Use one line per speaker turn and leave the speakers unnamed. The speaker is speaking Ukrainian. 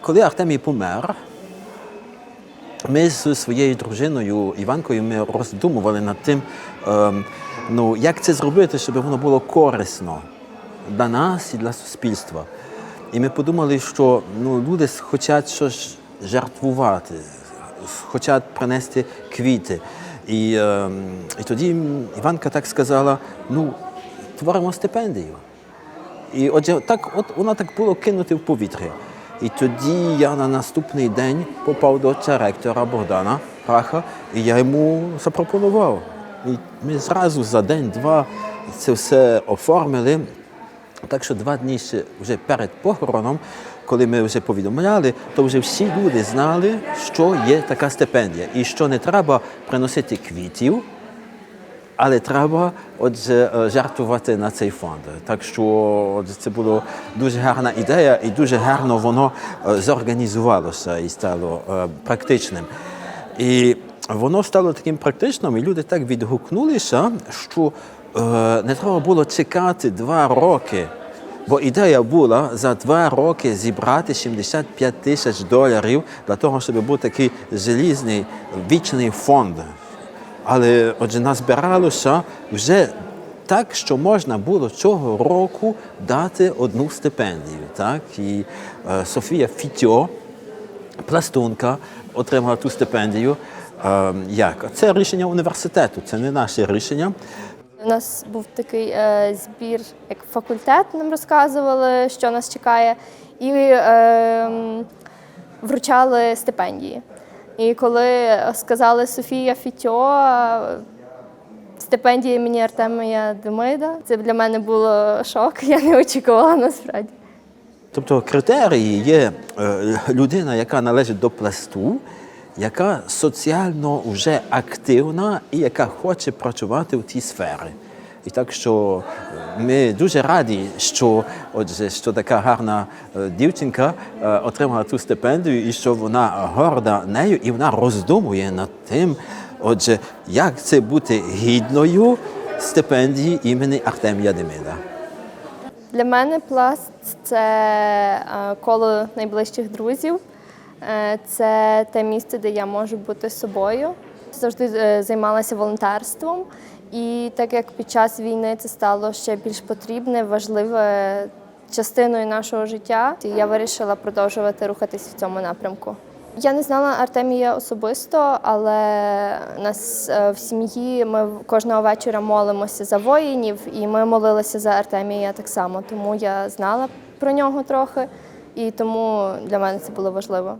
коли Артемій помер, ми з своєю дружиною Іванкою ми роздумували над тим, ем, ну, як це зробити, щоб воно було корисно для нас і для суспільства. І ми подумали, що ну, люди хочуть щось жертвувати, хочуть принести квіти. І, ем, і тоді Іванка так сказала: ну, творимо стипендію. І отже, так, от воно так було кинуте в повітря. І тоді я на наступний день попав до ця ректора Богдана Праха, і я йому запропонував. І ми зразу за день-два це все оформили. Так що два дні ще вже перед похороном, коли ми вже повідомляли, то вже всі люди знали, що є така стипендія, і що не треба приносити квітів, але треба отже, жертвувати на цей фонд. Так що це була дуже гарна ідея, і дуже гарно воно е, зорганізувалося і стало е, практичним. І воно стало таким практичним, і люди так відгукнулися, що е, не треба було чекати два роки. Бо ідея була за два роки зібрати 75 тисяч доларів для того, щоб був такий залізний вічний фонд. Але отже, назбиралося вже так, що можна було цього року дати одну стипендію. Так? І е, Софія Фітьо, пластунка, отримала ту стипендію. Е, як? Це рішення університету, це не наше рішення.
У нас був такий е, збір, як факультет нам розказували, що нас чекає, і е, вручали стипендії. І коли сказали Софія Фітьо, стипендія імені Артемія Демида, це для мене було шок, я не очікувала насправді.
Тобто критерії є е, людина, яка належить до пласту, яка соціально вже активна і яка хоче працювати в тій сфері. І так що е, ми дуже раді, що, отже, що така гарна е, дівчинка е, отримала ту стипендію і що вона горда нею, і вона роздумує над тим, отже, як це бути гідною стипендії імені Артемія Демида.
Для мене пласт це коло найближчих друзів. Це те місце, де я можу бути собою. Завжди займалася волонтерством, і так як під час війни це стало ще більш потрібне, важливе частиною нашого життя, я вирішила продовжувати рухатись в цьому напрямку. Я не знала Артемія особисто, але нас е, в сім'ї ми кожного вечора молимося за воїнів, і ми молилися за Артемія так само. Тому я знала про нього трохи, і тому для мене це було важливо.